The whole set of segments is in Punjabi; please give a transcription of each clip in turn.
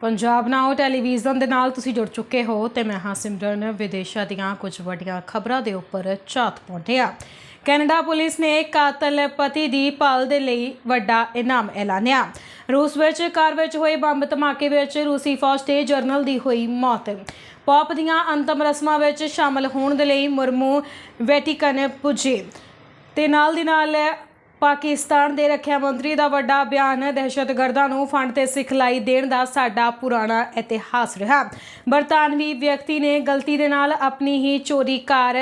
ਪੰਜਾਬ ਨਾਓ ਟੈਲੀਵਿਜ਼ਨ ਦੇ ਨਾਲ ਤੁਸੀਂ ਜੁੜ ਚੁੱਕੇ ਹੋ ਤੇ ਮੈਂ ਹਾਂ ਸਿਮਰਨ। ਵਿਦੇਸ਼ਾਂ ਦੀਆਂ ਕੁਝ ਵੱਡੀਆਂ ਖਬਰਾਂ ਦੇ ਉੱਪਰ ਝਾਤ ਪਾਉਂਦੇ ਆ ਕੈਨੇਡਾ ਪੁਲਿਸ ਨੇ ਕਾਤਲ ਪਤੀ ਦੀ ਭਾਲ ਦੇ ਲਈ ਵੱਡਾ ਇਨਾਮ ਐਲਾਨਿਆ। ਰੂਸ ਵਿੱਚ ਕਾਰ ਵਿੱਚ ਹੋਏ ਬੰਬ ਧਮਾਕੇ ਵਿੱਚ ਰੂਸੀ ਫੌਜ ਦੇ ਜਰਨਲ ਦੀ ਹੋਈ ਮੌਤ। ਪੌਪ ਦੀਆਂ ਅੰਤਮ ਰਸਮਾਂ ਵਿੱਚ ਸ਼ਾਮਲ ਹੋਣ ਦੇ ਲਈ ਮੁਰਮੂ ਵੈਟੀਕਨ ਪੁੱਜੇ। ਤੇ ਨਾਲ ਦੀ ਨਾਲ ਪਾਕਿਸਤਾਨ ਦੇ ਰੱਖਿਆ ਮੰਤਰੀ ਦਾ ਵੱਡਾ ਬਿਆਨ ਦਹਿਸ਼ਤਗਰਦਾਂ ਨੂੰ ਫੰਡ ਤੇ ਸਿਖਲਾਈ ਦੇਣ ਦਾ ਸਾਡਾ ਪੁਰਾਣਾ ਇਤਿਹਾਸ ਰਿਹਾ। ਬਰਤਾਨਵੀ ਵਿਅਕਤੀ ਨੇ ਗਲਤੀ ਦੇ ਨਾਲ ਆਪਣੀ ਹੀ ਚੋਰੀ ਕਾਰ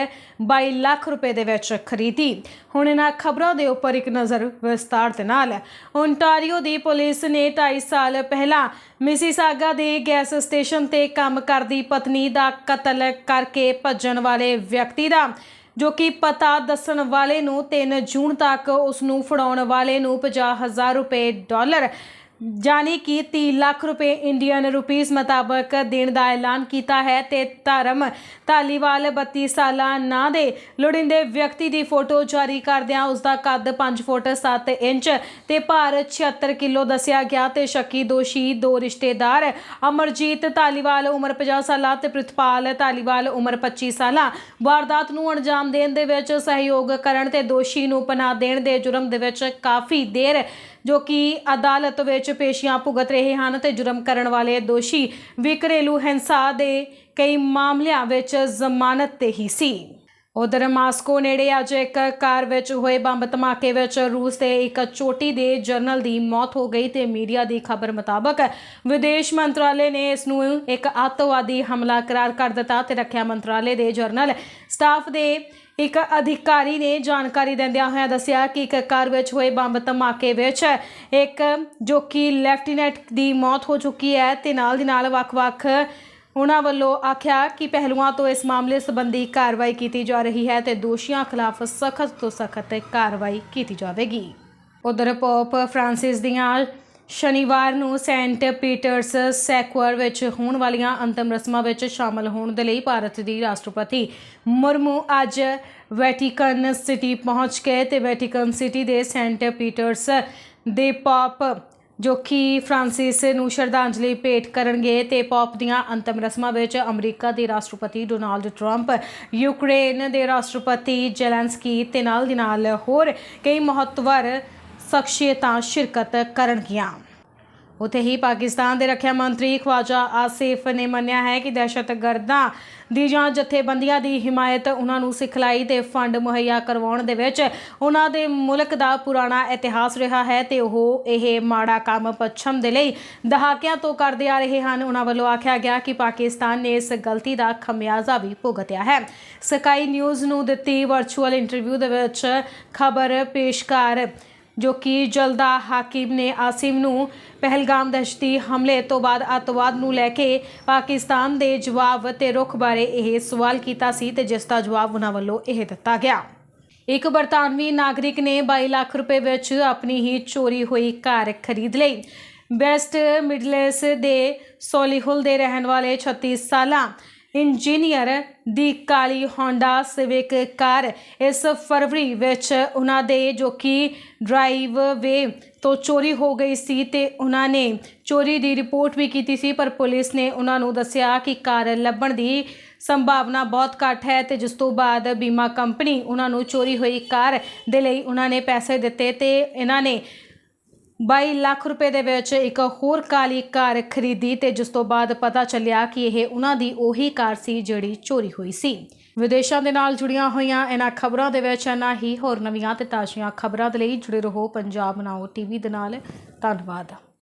22 ਲੱਖ ਰੁਪਏ ਦੇ ਵਿੱਚ ਖਰੀਦੀ। ਹੁਣ ਇਹਨਾਂ ਖਬਰਾਂ ਦੇ ਉੱਪਰ ਇੱਕ ਨਜ਼ਰ ਵਿਸਤਾਰ ਦੇ ਨਾਲ। ਓਨਟਾਰੀਓ ਦੀ ਪੁਲਿਸ ਨੇ 2.5 ਸਾਲ ਪਹਿਲਾਂ ਮਿਸੀਸਾਗਾ ਦੇ ਗੈਸ ਸਟੇਸ਼ਨ ਤੇ ਕੰਮ ਕਰਦੀ ਪਤਨੀ ਦਾ ਕਤਲ ਕਰਕੇ ਭੱਜਣ ਵਾਲੇ ਵਿਅਕਤੀ ਦਾ ਜੋ ਕਿ ਪਤਾ ਦੱਸਣ ਵਾਲੇ ਨੂੰ 3 ਜੂਨ ਤੱਕ ਉਸ ਨੂੰ ਫੜਾਉਣ ਵਾਲੇ ਨੂੰ 50000 ਰੁਪਏ ਡਾਲਰ ਜਾਨੀ ਕਿ 30 ਲੱਖ ਰੁਪਏ ਇੰਡੀਅਨ ਰੁਪੀਸ ਮੁਤਾਬਕ ਦੇਣ ਦਾ ਐਲਾਨ ਕੀਤਾ ਹੈ ਤੇ ਧਰਮ ਧਾਲੀਵਾਲ 32 ਸਾਲਾ ਨਾਂ ਦੇ ਲੋੜਿੰਦੇ ਵਿਅਕਤੀ ਦੀ ਫੋਟੋ ਜਾਰੀ ਕਰਦਿਆਂ ਉਸ ਦਾ ਕੱਦ 5 ਫੁੱਟ 7 ਇੰਚ ਤੇ ਭਾਰ 76 ਕਿਲੋ ਦੱਸਿਆ ਗਿਆ ਤੇ ਸ਼ੱਕੀ ਦੋਸ਼ੀ ਦੋ ਰਿਸ਼ਤੇਦਾਰ ਅਮਰਜੀਤ ਧਾਲੀਵਾਲ ਉਮਰ 50 ਸਾਲਾ ਤੇ ਪ੍ਰਿਤਪਾਲ ਧਾਲੀਵਾਲ ਉਮਰ 25 ਸਾਲਾ ਵਾਰਦਾਤ ਨੂੰ ਅੰਜਾਮ ਦੇਣ ਦੇ ਵਿੱਚ ਸਹਿਯੋਗ ਕਰਨ ਤੇ ਦੋਸ਼ੀ ਨੂੰ ਪਨਾਹ ਦੇਣ ਦੇ ਜੁਰਮ ਦੇ ਵਿੱਚ ਕਾਫੀ ਦੇਰ ਜੋ ਕਿ ਅਦਾਲਤ ਵਿੱਚ ਪੇਸ਼ੀਆਂ ਭੁਗਤ ਰਹੇ ਹਨ ਤੇ ਜੁਰਮ ਕਰਨ ਵਾਲੇ ਦੋਸ਼ੀ ਵੀ ਹਿੰਸਾ ਦੇ ਕਈ ਮਾਮਲਿਆਂ ਵਿੱਚ ਜ਼ਮਾਨਤ ਤੇ ਹੀ ਸੀ। ਉਧਰ ਮਾਸਕੋ ਨੇੜੇ ਅੱਜ ਇੱਕ ਕਾਰ ਵਿੱਚ ਹੋਏ ਬੰਬ ਧਮਾਕੇ ਵਿੱਚ ਰੂਸ ਦੇ ਇੱਕ ਚੋਟੀ ਦੇ ਜਰਨਲ ਦੀ ਮੌਤ ਹੋ ਗਈ ਤੇ ਮੀਡੀਆ ਦੀ ਖਬਰ ਮੁਤਾਬਕ ਵਿਦੇਸ਼ ਮੰਤਰਾਲੇ ਨੇ ਇਸ ਨੂੰ ਇੱਕ ਅੱਤਵਾਦੀ ਹਮਲਾ ਕਰਾਰ ਕਰ ਦਿੱਤਾ ਤੇ ਰੱਖਿਆ ਮੰਤਰਾਲੇ ਦੇ ਜਰਨਲ ਸਟਾਫ ਦੇ ਇੱਕ ਅਧਿਕਾਰੀ ਨੇ ਜਾਣਕਾਰੀ ਦਿੰਦਿਆਂ ਹੋਇਆਂ ਦੱਸਿਆ ਕਿ ਇੱਕ ਕਾਰ ਵਿੱਚ ਹੋਏ ਬੰਬ ਧਮਾਕੇ ਵਿੱਚ ਇੱਕ ਜੋ ਕਿ ਲੈਫਟੀਨੈਂਟ ਦੀ ਮੌਤ ਹੋ ਚੁੱਕੀ ਹੈ ਤੇ ਨਾਲ ਦੀ ਨਾਲ ਵੱਖ-ਵੱਖ ਉਹਨਾਂ ਵੱਲੋਂ ਆਖਿਆ ਕਿ ਪਹਿਲੂਆਂ ਤੋਂ ਇਸ ਮਾਮਲੇ ਸੰਬੰਧੀ ਕਾਰਵਾਈ ਕੀਤੀ ਜਾ ਰਹੀ ਹੈ ਤੇ ਦੋਸ਼ੀਆਂ ਖਿਲਾਫ ਸਖਤ ਤੋਂ ਸਖਤ ਕਾਰਵਾਈ ਕੀਤੀ ਜਾਵੇਗੀ। ਉਧਰ ਪੋਪ ਫ੍ਰਾਂਸਿਸ ਦੀਆਂ ਸ਼ਨੀਵਾਰ ਨੂੰ ਸੈਂਟ ਪੀਟਰਸ ਸੈਕੁਅਰ ਵਿੱਚ ਹੋਣ ਵਾਲੀਆਂ ਅੰਤਮ ਰਸਮਾਂ ਵਿੱਚ ਸ਼ਾਮਲ ਹੋਣ ਦੇ ਲਈ ਭਾਰਤ ਦੀ ਰਾਸ਼ਟਰਪਤੀ ਮੁਰਮੂ ਅੱਜ ਵੈਟੀਕਨ ਸਿਟੀ ਪਹੁੰਚ ਗਏ ਤੇ ਵੈਟੀਕਨ ਸਿਟੀ ਦੇ ਸੈਂਟ ਪੀਟਰਸ ਦੇ ਪਾਪ ਜੋ ਕਿ ਫ੍ਰਾਂਸਿਸ ਨੂੰ ਸ਼ਰਧਾਂਜਲੀ ਭੇਟ ਕਰਨਗੇ ਤੇ ਪੌਪ ਦੀਆਂ ਅੰਤਮ ਰਸਮਾਂ ਵਿੱਚ ਅਮਰੀਕਾ ਦੇ ਰਾਸ਼ਟਰਪਤੀ ਡੋਨਾਲਡ ਟਰੰਪ, ਯੂਕਰੇਨ ਦੇ ਰਾਸ਼ਟਰਪਤੀ ਜ਼ੈਲੈਂਸਕੀ ਤੇ ਨਾਲ ਦੀ ਨਾਲ ਹੋਰ ਕਈ ਮਹੱਤਵਰ ਸ਼ਖਸੀਅਤਾਂ ਸ਼ਿਰਕਤ ਕਰਨਗੀਆਂ। ਉਥੇ ਹੀ ਪਾਕਿਸਤਾਨ ਦੇ ਰੱਖਿਆ ਮੰਤਰੀ ਖਵਾਜਾ ਆਸਿਫ ਨੇ ਮੰਨਿਆ ਹੈ ਕਿ ਦਹਿਸ਼ਤਗਰਦਾਂ ਦੀ ਜਾਂ ਜਥੇਬੰਦੀਆਂ ਦੀ ਹਿਮਾਇਤ ਉਹਨਾਂ ਨੂੰ ਸਿਖਲਾਈ ਤੇ ਫੰਡ ਮੁਹੱਈਆ ਕਰਵਾਉਣ ਦੇ ਵਿੱਚ ਉਹਨਾਂ ਦੇ ਮੁਲਕ ਦਾ ਪੁਰਾਣਾ ਇਤਿਹਾਸ ਰਿਹਾ ਹੈ ਤੇ ਉਹ ਇਹ ਮਾੜਾ ਕੰਮ ਪੱਛਮ ਦੇ ਲਈ ਦਹਾਕਿਆਂ ਤੋਂ ਕਰਦੇ ਆ ਰਹੇ ਹਨ। ਉਹਨਾਂ ਵੱਲੋਂ ਆਖਿਆ ਗਿਆ ਕਿ ਪਾਕਿਸਤਾਨ ਨੇ ਇਸ ਗਲਤੀ ਦਾ ਖਮਿਆਜ਼ਾ ਵੀ ਭੁਗਤਿਆ ਹੈ। ਸਕਾਈ ਨਿਊਜ਼ ਨੂੰ ਦਿੱਤੀ ਵਰਚੁਅਲ ਇੰਟਰਵਿਊ ਦੇ ਵਿੱਚ ਖਬਰ ਪੇਸ਼ਕਾਰ ਜੋ ਕਿ ਜਲਦਾ ਹਾਕਿਮ ਨੇ ਆਸਿਮ ਨੂੰ ਪਹਿਲਗਾਮ ਦਹਿਸ਼ਤੀ ਹਮਲੇ ਤੋਂ ਬਾਅਦ ਅੱਤਵਾਦ ਨੂੰ ਲੈ ਕੇ ਪਾਕਿਸਤਾਨ ਦੇ ਜਵਾਬ ਤੇ ਰੁਖ ਬਾਰੇ ਇਹ ਸਵਾਲ ਕੀਤਾ ਸੀ ਤੇ ਜਿਸ ਦਾ ਜਵਾਬ ਉਹਨਾਂ ਵੱਲੋਂ ਇਹ ਦਿੱਤਾ ਗਿਆ। ਇੱਕ ਬਰਤਾਨਵੀ ਨਾਗਰਿਕ ਨੇ 22 ਲੱਖ ਰੁਪਏ ਵਿੱਚ ਆਪਣੀ ਹੀ ਚੋਰੀ ਹੋਈ ਕਾਰ ਖਰੀਦ ਲਈ। ਬੈਸਟ ਮਿਡਲੈਂਡਸ ਦੇ ਸੋਲੀਹੁਲ ਦੇ ਰਹਿਣ ਵਾਲੇ 36 ਸਾਲਾਂ ਇੰਜੀਨੀਅਰ ਦੀ ਕਾਲੀ ਹੋਂਡਾ ਸਿਵਿਕ ਕਾਰ ਇਸ ਫਰਵਰੀ ਵਿੱਚ ਉਹਨਾਂ ਦੇ ਜੋ ਕਿ ਡਰਾਈਵ ਵੇ ਤੋਂ ਚੋਰੀ ਹੋ ਗਈ ਸੀ ਤੇ ਉਹਨਾਂ ਨੇ ਚੋਰੀ ਦੀ ਰਿਪੋਰਟ ਵੀ ਕੀਤੀ ਸੀ, ਪਰ ਪੁਲਿਸ ਨੇ ਉਹਨਾਂ ਨੂੰ ਦੱਸਿਆ ਕਿ ਕਾਰ ਲੱਭਣ ਦੀ ਸੰਭਾਵਨਾ ਬਹੁਤ ਘੱਟ ਹੈ ਤੇ ਜਿਸ ਤੋਂ ਬਾਅਦ ਬੀਮਾ ਕੰਪਨੀ ਉਹਨਾਂ ਨੂੰ ਚੋਰੀ ਹੋਈ ਕਾਰ ਦੇ ਲਈ ਉਹਨਾਂ ਨੇ ਪੈਸੇ ਦਿੱਤੇ ਤੇ ਇਹਨਾਂ ਨੇ 22 ਲੱਖ ਰੁਪਏ ਦੇ ਵਿੱਚ ਇੱਕ ਹੋਰ ਕਾਲੀ ਕਾਰ ਖਰੀਦੀ ਤੇ ਜਿਸ ਤੋਂ ਬਾਅਦ ਪਤਾ ਚੱਲਿਆ ਕਿ ਇਹ ਉਹਨਾਂ ਦੀ ਉਹੀ ਕਾਰ ਸੀ ਜਿਹੜੀ ਚੋਰੀ ਹੋਈ ਸੀ। ਵਿਦੇਸ਼ਾਂ ਦੇ ਨਾਲ ਜੁੜੀਆਂ ਹੋਈਆਂ ਇਹਨਾਂ ਖਬਰਾਂ ਦੇ ਵਿੱਚ ਨਾ ਹੀ। ਹੋਰ ਨਵੀਆਂ ਤੇ ਤਾਜ਼ੀਆਂ ਖਬਰਾਂ ਦੇ ਲਈ ਜੁੜੇ ਰਹੋ ਪੰਜਾਬ ਨਾਓ ਟੀਵੀ ਦੇ ਨਾਲ। ਧੰਨਵਾਦ।